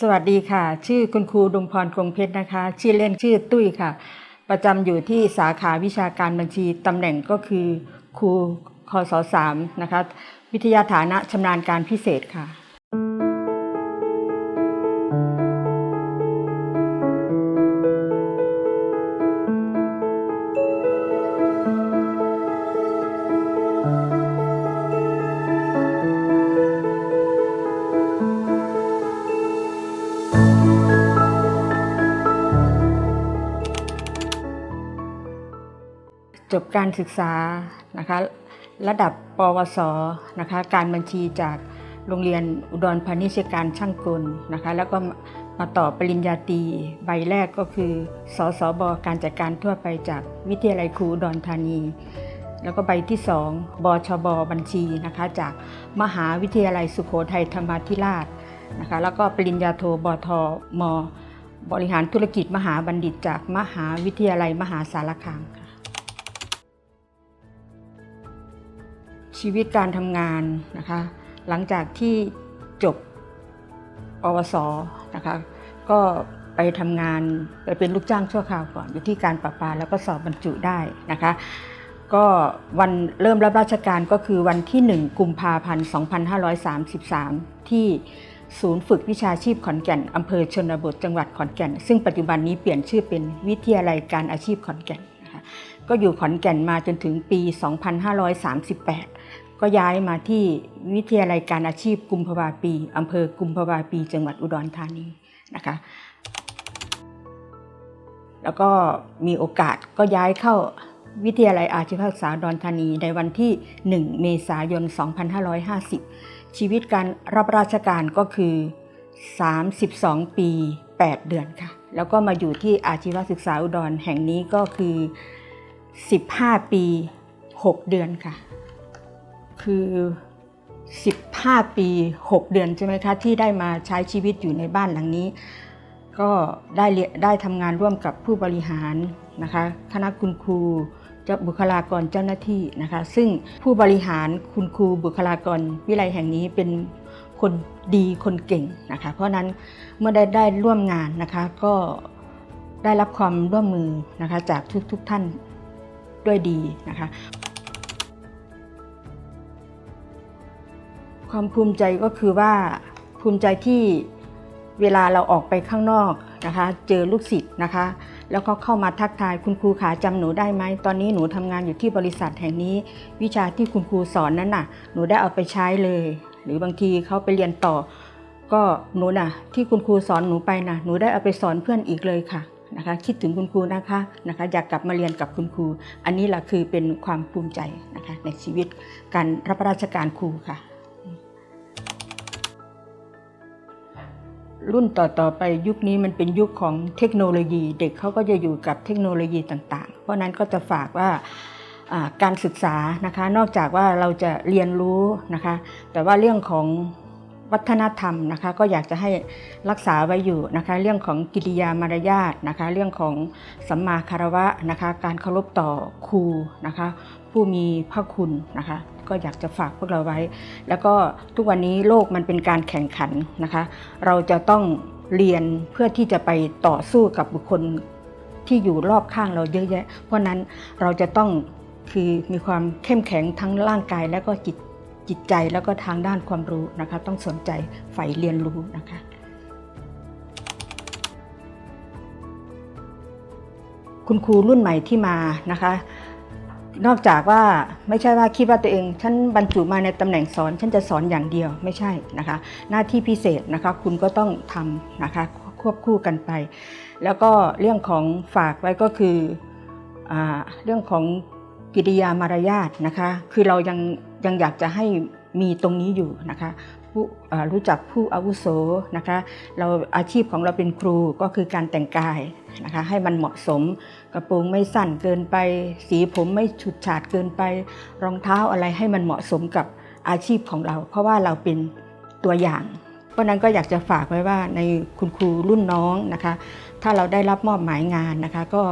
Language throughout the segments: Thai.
สวัสดีค่ะ ชื่อคุณครูดวงพรคงเพชรนะคะ ชื่อเล่นชื่อตุ้ยค่ะ ประจำอยู่ที่สาขาวิชาการบัญชีตำแหน่งก็คือครูคศสามนะคะ วิทยาฐานะชำนาญการพิเศษค่ะ จบการศึกษานะคะระดับปวสนะคะการบัญชีจากโรงเรียนอุดรพาณิชยการช่างกลนะคะแล้วก็มาต่อปริญญาตรีใบแรกก็คือ สสบการจัดการทั่วไปจากวิทยาลัยครูอุดรธานี แล้วก็ใบที่ 2 บชบบัญชีนะคะจากมหาวิทยาลัยสุโขทัยธรรมาธิราชนะคะแล้วก็ปริญญาโทบทม บริหารธุรกิจมหาบัณฑิตจากมหาวิทยาลัยมหาสารคาม ชีวิตการทำงานนะคะหลังจากที่จบปวสนะคะก็ไปทำงานไปเป็นลูกจ้างชั่วคราวก่อน อยู่ที่การประปาแล้วก็สอบบรรจุได้นะคะก็วันเริ่มรับราชการก็คือวันที่ 1 กุมภาพันธ์ 2533 ที่ศูนย์ฝึกวิชาชีพขอนแก่นอำเภอชนบทจังหวัดขอนแก่น ซึ่งปัจจุบันนี้เปลี่ยนชื่อเป็นวิทยาลัยการอาชีพขอนแก่นนะคะก็อยู่ขอนแก่นมาจนถึงปี 2538 ก็ย้ายมาที่วิทยาลัยการอาชีพกุมภาวาปีอำเภอกุมภาวาปี จังหวัดอุดรธานีนะคะแล้วก็มีโอกาสก็ย้ายเข้าวิทยาลัยอาชีวศึกษาอุดรธานีในวันที่ 1 เมษายน 2550 ชีวิตการรับราชการก็คือ 32 ปี 8 เดือนค่ะ แล้วก็มาอยู่ที่อาชีวศึกษาอุดรแห่งนี้ก็คือ 15 ปี 6 เดือนค่ะ คือ 15 ปี 6 เดือนใช่ไหมคะ ที่ได้มาใช้ชีวิตอยู่ในบ้านหลังนี้ ก็ได้ได้ทำงานร่วมกับผู้บริหารนะคะคณะคุณครูเจ้าบุคลากรเจ้าหน้าที่นะคะ ซึ่งผู้บริหารคุณครูบุคลากรวิไลแห่งนี้เป็นคนดีคนเก่งนะคะ เพราะนั้นเมื่อได้ได้ร่วมงานนะคะก็ได้รับความร่วมมือนะคะจากทุกทุกท่านด้วยดีนะคะ ความภูมิใจก็คือว่าภูมิใจที่เวลาเราออกไปข้างนอกนะคะ เจอลูกศิษย์นะคะ แล้วก็เข้ามาทักทายคุณครูขาจำหนูได้ไหมตอนนี้หนูทำงานอยู่ที่บริษัทแห่งนี้ วิชาที่คุณครูสอนนั้นน่ะ หนูได้เอาไปใช้เลย หรือบางทีเขาไปเรียนต่อ ก็หนูน่ะ ที่คุณครูสอนหนูไปน่ะ หนูได้เอาไปสอนเพื่อนอีกเลยค่ะนะคะคิดถึงคุณครูนะคะนะคะอยากกลับมาเรียนกับคุณครู อันนี้แหละคือเป็นความภูมิใจนะคะในชีวิตการรับราชการครูค่ะ รุ่นต่อๆไปยุคนี้มันเป็นยุคของเทคโนโลยีเด็กเขาก็จะอยู่กับเทคโนโลยีต่าง ๆ เพราะนั้นก็จะฝากว่าการศึกษานะคะนอกจากว่าเราจะเรียนรู้นะคะแต่ว่าเรื่องของวัฒนธรรมนะคะก็อยากจะให้รักษาไว้อยู่นะคะเรื่องของกิริยามารยาทนะคะเรื่องของสัมมาคารวะนะคะการเคารพต่อครูนะคะ ผู้มีพระคุณนะคะ ก็อยากจะฝากพวกเราไว้ แล้วก็ทุกวันนี้โลกมันเป็นการแข่งขันนะคะ เราจะต้องเรียนเพื่อที่จะไปต่อสู้กับบุคคลที่อยู่รอบข้างเราเยอะแยะ เพราะนั้นเราจะต้องคือมีความเข้มแข็งทั้งร่างกายและก็จิตจิตใจแล้วก็ทางด้านความรู้นะคะ ต้องสนใจใฝ่เรียนรู้นะคะคุณครูรุ่นใหม่ที่มานะคะ นอกจากว่าไม่ใช่ว่าคิดว่าตัวเองฉันบรรจุมาในตำแหน่งสอนฉันจะสอนอย่างเดียวไม่ใช่นะคะ หน้าที่พิเศษนะคะคุณก็ต้องทำนะคะควบคู่กันไป แล้วก็เรื่องของฝากไว้ก็คืออเรื่องของกิริยามารยาทนะคะ คือเรายังยังอยากจะให้มีตรงนี้อยู่นะคะ ผู้รู้จักผู้อาวุโสนะคะเราอาชีพของเราเป็นครูก็คือการแต่งกายนะคะให้มันเหมาะสมกระโปรงไม่สั้นเกินไป สีผมไม่ฉูดฉาดเกินไป รองเท้าอะไรให้มันเหมาะสมกับอาชีพของเรา เพราะว่าเราเป็นตัวอย่างเพราะฉะนั้นก็อยากจะฝากไว้ว่าในคุณครูรุ่นน้องนะคะ ถ้าเราได้รับมอบหมายงานนะคะ ก็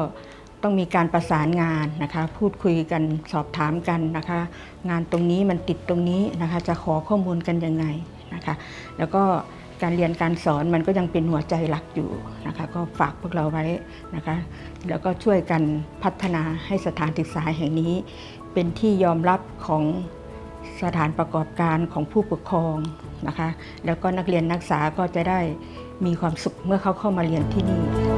ต้องมีการประสานงานนะคะ พูดคุยกันสอบถามกันนะคะ งานตรงนี้มันติดตรงนี้นะคะ จะขอข้อมูลกันยังไงนะคะ แล้วก็การเรียนการสอนมันก็ยังเป็นหัวใจหลักอยู่นะคะ ก็ฝากพวกเราไว้นะคะ แล้วก็ช่วยกันพัฒนาให้สถานศึกษาแห่งนี้ เป็นที่ยอมรับของสถานประกอบการของผู้ปกครองนะคะ แล้วก็นักเรียนนักศึกษาก็จะได้มีความสุขเมื่อเขาเข้ามาเรียนที่นี่